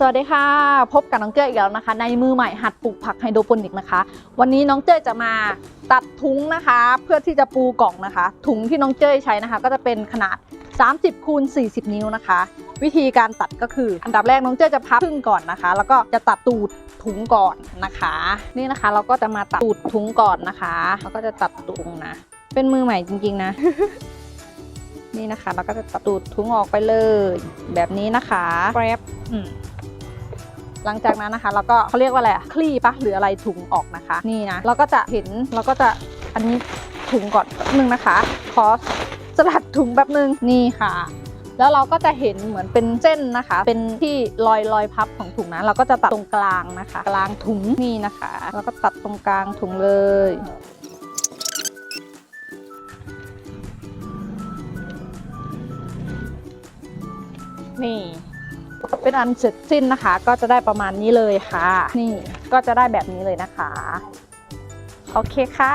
สวัสดีค่ะ พบกับน้องเจ้ยอีกแล้วนะคะ ในมือใหม่หัดปลูกผักไฮโดรโปนิกนะคะ วันนี้น้องเจ้ยจะมาตัดถุงนะคะ เพื่อที่จะปูกล่องนะคะ ถุงที่น้องเจ้ยใช้นะคะ ก็จะเป็นขนาด 30คูณ40 นิ้วนะคะ วิธีการตัดก็คือ อันดับแรกน้องเจ้ยจะพับครึ่งก่อนนะคะ แล้วก็จะตัดตูดถุงก่อนนะคะ นี่นะคะเราก็จะมาตัดตูดถุงก่อนนะคะแล้วก็จะตัดถุงนะ เป็นมือใหม่จริง ๆนะ นี่นะคะ เราก็จะตัดตูดถุงออกไปเลย แบบนี้นะคะแป๊บอืม หลังจากนั้นนะคะเราก็เขาเรียกว่าอะไรอะคลี่ปะหรืออะไรถุงออกนะคะ นี่นะเราก็จะเห็นเราก็จะอันนี้ถุงก่อนแป๊บนึงนะคะ ขอสลัดถุงแบบนึงนี่ค่ะแล้วเราก็จะเห็นเหมือนเป็นเส้นนะคะ เป็นที่รอยรอยพับของถุงนะเราก็จะตัดตรงกลางนะคะ กลางถุงนี่นะคะ แล้วก็ตัดตรงกลางถุงเลยนี่ เป็นอันเสร็จสิ้นนะคะ ก็จะได้ประมาณนี้เลยค่ะ นี่ก็จะได้แบบนี้เลยนะคะ โอเคค่ะ